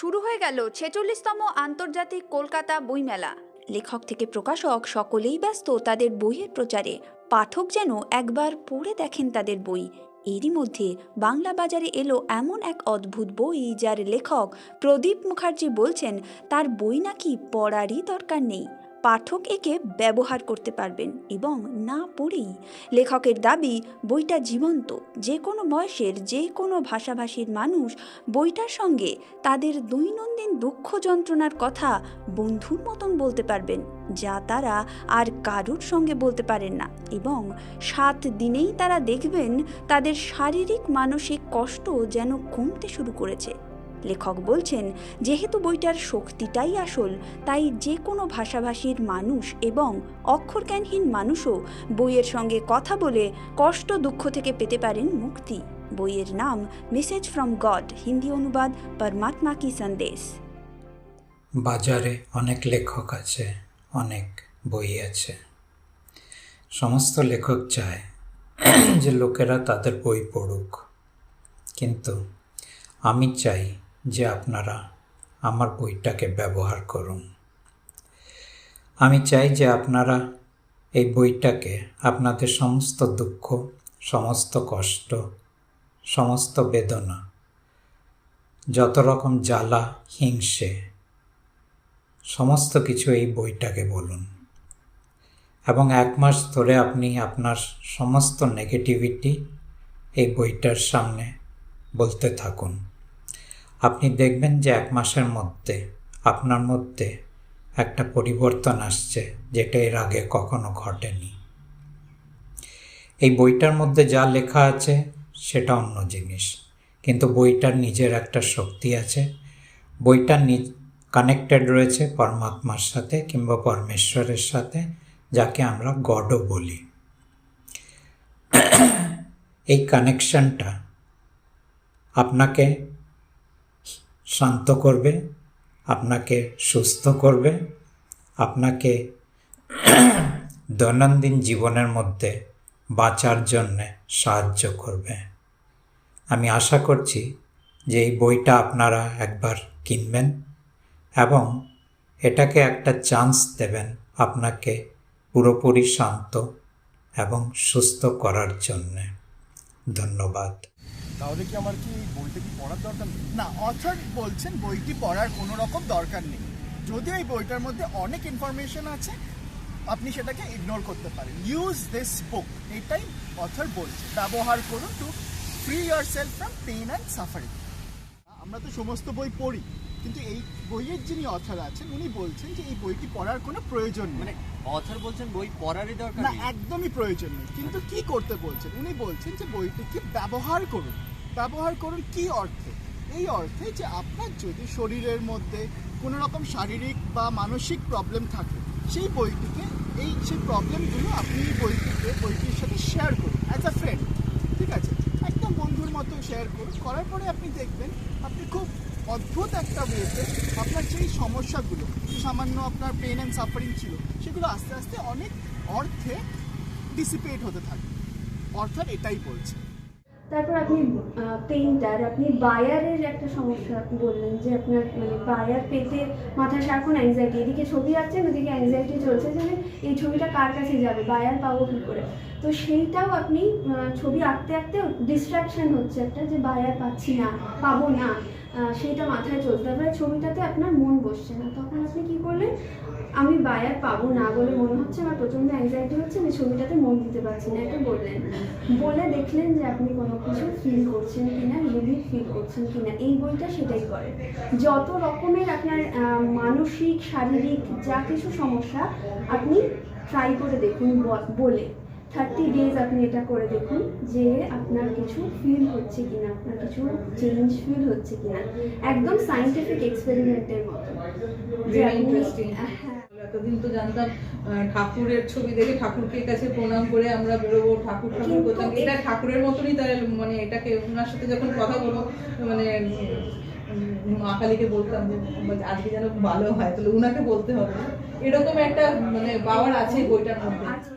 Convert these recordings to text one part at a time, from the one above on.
শুরু হয়ে গেল ছেচল্লিশতম আন্তর্জাতিক কলকাতা বইমেলা। লেখক থেকে প্রকাশক সকলেই ব্যস্ত তাদের বইয়ের প্রচারে। পাঠক যেন একবার পড়ে দেখেন তাদের বই। এরই মধ্যে বাংলা বাজারে এলো এমন এক অদ্ভুত বই যার লেখক প্রদীপ মুখার্জি বলছেন, তার বই নাকি পড়ারই দরকার নেই। পাঠক একে ব্যবহার করতে পারবেন এবং না পড়েই। লেখকের দাবি, বইটা জীবন্ত, যে কোনো বয়সের যে কোনো ভাষাভাষীর মানুষ বইটার সঙ্গে তাদের দৈনন্দিন দুঃখ যন্ত্রণার কথা বন্ধুর মতন বলতে পারবেন, যা তারা আর কারুর সঙ্গে বলতে পারেন না এবং সাত দিনেই তারা দেখবেন তাদের শারীরিক, মানসিক কষ্ট যেন কমতে শুরু করেছে। লেখক বলছেন, যেহেতু বইটার শক্তিটাই আসল, তাই যে কোনো ভাষাভাষীর মানুষ এবং অক্ষরজ্ঞানহীন মানুষও বইয়ের সঙ্গে কথা বলে কষ্ট দুঃখ থেকে পেতে পারেন মুক্তি। বইয়ের নাম মেসেজ ফ্রম গড হিন্দি অনুবাদ পরমাত্মা কি সন্দেশ। বাজারে অনেক লেখক আছে, অনেক বই আছে। সমস্ত লেখক চায় যে লোকেরা তাদের বই পড়ুক। কিন্তু আমি চাই যে আপনারা আমার বইটাকে ব্যবহার করুন। আমি চাই যে আপনারা এই বইটাকে আপনাদের সমস্ত দুঃখ, সমস্ত কষ্ট, সমস্ত বেদনা, যত রকম জ্বালা, হিংসে, সমস্ত কিছু এই বইটাকে বলুন। এবং এক মাস ধরে আপনি আপনার সমস্ত নেগেটিভিটি এই বইটার সামনে বলতে থাকুন। আপনি দেখবেন যে এক মাসের মধ্যে, আপনার মধ্যে একটা পরিবর্তন আসছে, যেটা এর আগে কখনো ঘটেনি। এই বইটার মধ্যে যা লেখা আছে, সেটা অন্য জিনিস। কিন্তু বইটার নিজের একটা শক্তি আছে। বইটা কানেক্টেড রয়েছে পরমাত্মার সাথে কিংবা পরমেশ্বরের সাথে, যাকে আমরা গডও বলি। এই কানেকশনটা আপনাকে শান্ত করবে, আপনাকে সুস্থ করবে, আপনাকে দৈনন্দিন জীবনের মধ্যে বাঁচার জন্যে সাহায্য করবে। আমি আশা করছি যে এই বইটা আপনারা একবার কিনবেন এবং এটাকে একটা চান্স দেবেন আপনাকে পুরোপুরি শান্ত এবং সুস্থ করার জন্যে। ধন্যবাদ। তাহলে কি আমার কি বইটা কি পড়ার দরকার নেই? না অথর বলছেন বইটি পড়ার কোনো রকম দরকার নেই। যদিও এই বইটার মধ্যে অনেক ইনফরমেশন আছে আপনি সেটাকে ইগনোর করতে পারেন। ইউজ দিস বুক এটাই অথর বলছে। ব্যবহার করুন to free yourself from pain and suffering আমরা তো সমস্ত বই পড়ি কিন্তু এই বইয়ের যিনি অথর আছেন উনি বলছেন যে এই বইটি পড়ার কোনো প্রয়োজন নেই। মানে অথর বলছেন বই পড়ারই দরকার না একদমই প্রয়োজন নেই। কিন্তু কি করতে বলছেন? উনি বলছেন যে বইটিকে ব্যবহার করুন। ব্যবহার করুন কি অর্থে? এই অর্থে যে আপনার যদি শরীরের মধ্যে কোনো রকম শারীরিক বা মানসিক প্রবলেম থাকে, সেই বইটিকে, এই সেই প্রবলেমগুলো আপনি এই বইটিকে, বইটির সাথে শেয়ার করুন অ্যাজ আ ফ্রেন্ড ঠিক আছে? একদম বন্ধুর মতো শেয়ার করুন, করার পরে আপনি দেখবেন আপনি খুব অদ্ভুত একটা ওয়েতে আপনার সেই সমস্যাগুলো, সামান্য আপনার পেন অ্যান্ড সাফারিং ছিল, সেগুলো আস্তে আস্তে অনেক অর্থে ডিসিপেট হতে থাকে। অর্থাৎ এটাই বলছে। তারপর আপনি পেইন্টার আপনি বায়ারের একটা সমস্যা বললেন যে আপনার মানে বায়ার পেতে মাথায় সারাক্ষণ অ্যাংজাইটি এদিকে ছবি আঁকছেন ওদিকে অ্যাংজাইটি চলছে যে এই ছবিটা কার কাছে যাবে বায়ার পাবো কী করে? তো সেইটাও আপনি ছবি আঁকতে আঁকতে ডিস্ট্রাকশন হচ্ছে একটা যে বায়ার পাচ্ছি না, পাবো না সেইটা মাথায় চলছে তারপরে ছবিটাতে আপনার মন বসছে না। তখন আপনি কি করলেন? আমি বায়ার পাবো না বলে মনে হচ্ছে, আমার প্রচণ্ড অ্যাংজাইটি হচ্ছে, আমি ছবিটাতে মন দিতে পারছি না, এটা বললেন। বলে দেখলেন যে আপনি কোনো কিছু ফিল করছেন কি না রিলিফ ফিল করছেন কি না এই বইটা সেটাই করে। যত রকমের আপনার মানসিক, শারীরিক যা কিছু সমস্যা, আপনি ট্রাই করে দেখুন বলে। থার্টি ডেজ আপনি এটা করে দেখুন যে আপনার কিছু ফিল হচ্ছে কিনা আপনার কিছু চেঞ্জ ফিল হচ্ছে কিনা। একদম সাইন্টিফিক এক্সপেরিমেন্টের মতো। যে Very আপনি interesting. হ্যাঁ এতদিন তো জানতাম ঠাকুরের ছবি দেখে ঠাকুরকে কাছে প্রণাম করে আমরা বেরোবো ঠাকুর ঠাকুর করতাম এটা ঠাকুরের মতনই তাই মানে এটাকে ওনার সাথে যখন কথা বলব মানে মা কালীকে বলতাম যে আজকে যেন ভালো হয়। তাহলে উনাকে বলতে হবে। এরকম একটা মানে পাওয়ার আছে বইটার মধ্যে। আছে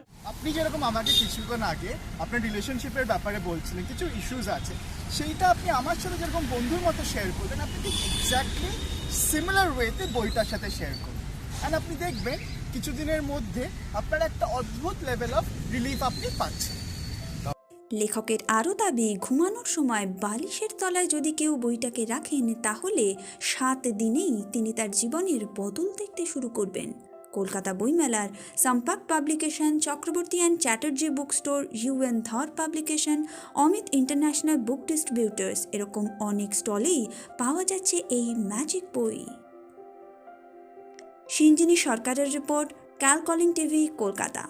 আপনি যেরকম আমাকে কিছুক্ষণ আগে আপনার রিলেশনশিপের ব্যাপারে বলছিলেন, কিছু ইস্যুস আছে, সেইটা আপনি আমার সাথে যেরকম বন্ধুর মতো শেয়ার করবেন, আপনি ঠিক এক্স্যাক্টলি সিমিলার ওয়েতে বইটার সাথে শেয়ার করুন। অ্যান্ড আপনি দেখবেন কিছুদিনের মধ্যে আপনার একটা অদ্ভুত লেভেল অফ রিলিফ আপনি পাচ্ছেন। লেখকের আরও দাবি, ঘুমানোর সময় বালিশের তলায় যদি কেউ বইটাকে রাখেন, তাহলে সাত দিনেই তিনি তার জীবনের বদল দেখতে শুরু করবেন। কলকাতা বইমেলার সম্পাক publication, Chakraborty and Chatterjee book store U N Dhar publication, Amit international book distributors এরকম অনেক স্টলেই পাওয়া যাচ্ছে এই ম্যাজিক বই। সিঞ্জিনী সরকারের রিপোর্ট ক্যালকলিং টিভি, কলকাতা।